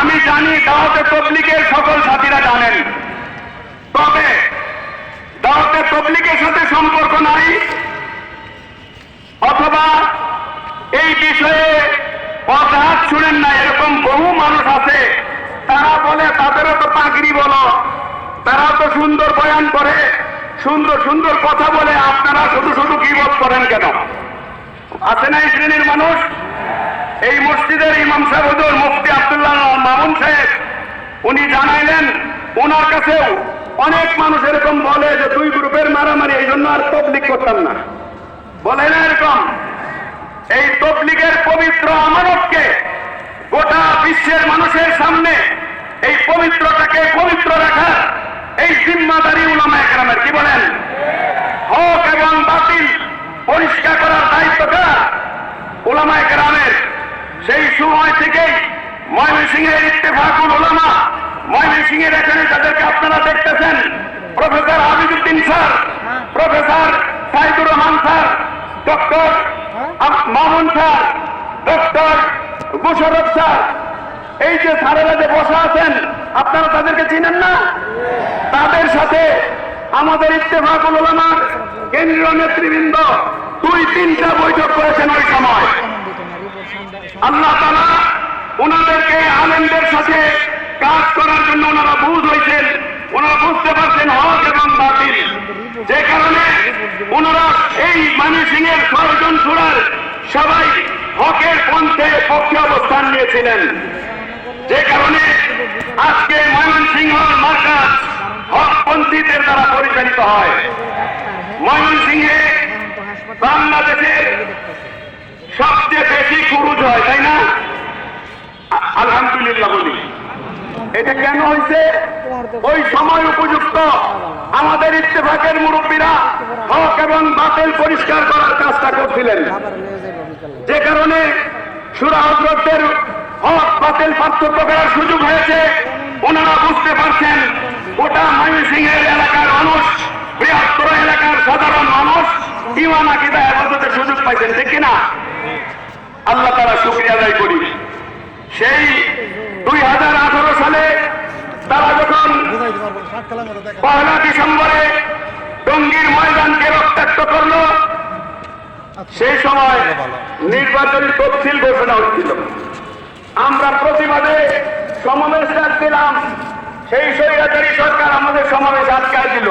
আমি জানি দাওয়াতে তবলিগের সকল সাথীরা জানেন। তবে দাওয়াতে তবলিগের সাথে সম্পর্ক নাই, অথবা এই বিষয়ে অজাহাত শুনেন না, এরকম বহু মানুষ আছে, তারা বলে তাদেরও তো পাগড়ি বলো, তারাও তো সুন্দর বয়ান করে, সুন্দর সুন্দর কথা বলে, আপনারা শুধু শুধু গিবত করেন কেন? আছে না এই শ্রেণির মানুষ? এই মসজিদের ইমাম সাহেব মুফতি আব্দুল্লাহ মামুন সাহেব, উনি জানাইলেন ওনার কাছেও অনেক মানুষ এরকম বলে যে দুই গ্রুপের মারামারি, এই জন্য আর তবলিক করতাম না। বলে না এরকম? এই তবলিগের পবিত্র আমানতকে গোটা বিশ্বের মানুষের সামনে এই পবিত্রটাকে পবিত্র রাখার এই জিম্মাদারি উলামা একরামের কি বলেন? সেই সময় থেকেই ময়মনসিংহের ইত্তেফাকুল ওলামা ময়মনসিংহের এখানে যাদেরকে আপনারা দেখতেছেন, professor Habibuddin sir, professor Saidur Rahman sir, doctor Mamun sir, doctor Musharraf sir. এই যে স্যারেরা যে বসা আছেন, আপনারা তাদেরকে চিনেন না? তাদের সাথে আমাদের ইত্তেফাকুল ওলামার কেন্দ্রীয় নেতৃবৃন্দ দুই তিনটা বৈঠক করেছেন ওই আল্লাহ তালা ওনাদেরকে আলেমদের সাথে কাজ করার জন্য ওনারা বুঝ হয়েছেন ওনারা বুঝতে পারছেন হক এবং বাতিল। যে কারণে ওনারা এই মানি সিং এর ছয়জন সুরার সবাই হকের পন্থে পক্ষে অবস্থান নিয়েছিলেন। যে কারণে আজকে ময়মনসিংহ মার্কাজ হকপন্থীদের দ্বারা পরিচালিত হয়। ময়মনসিংহে বাংলাদেশের সবচেয়ে বেশি খরচ হয়, তাই না? আলহামদুলিল্লাহ বলি। এটা কেন হয়েছে? ওই সময় উপযুক্ত। আমাদের ইত্তেফাকের মুরব্বীরা হক এবং বাতিল পরিষ্কার করার কাজটা করছিলেন। যে কারণে সুরা হজরতের হক, বাতিল পার্থক্য করার সুযোগ হয়েছে। ওনারা বুঝতে পারছেন, গোটা ময়মনসিংহের এলাকার মানুষ, বৃহত্তর এলাকার সাধারণ মানুষ ইমান, আকিদা, হেফাজতের সুযোগ পাইছেন, ঠিক কিনা? আল্লাহ তারা শুক্রিয়া আদায় করি। সেই দুই হাজার আঠারো সালে তারা যখন পয়লা ডিসেম্বরে টঙ্গীর ময়দানকে রক্তাক্ত করল, সেই সময় নির্বাচনী তফসিল ঘোষণা হচ্ছিল। আমরা প্রতিবাদে সমাবেশ ডাক দিলাম সেই স্বৈরাচারী সরকার আমাদের সমাবেশ আটকায় দিল।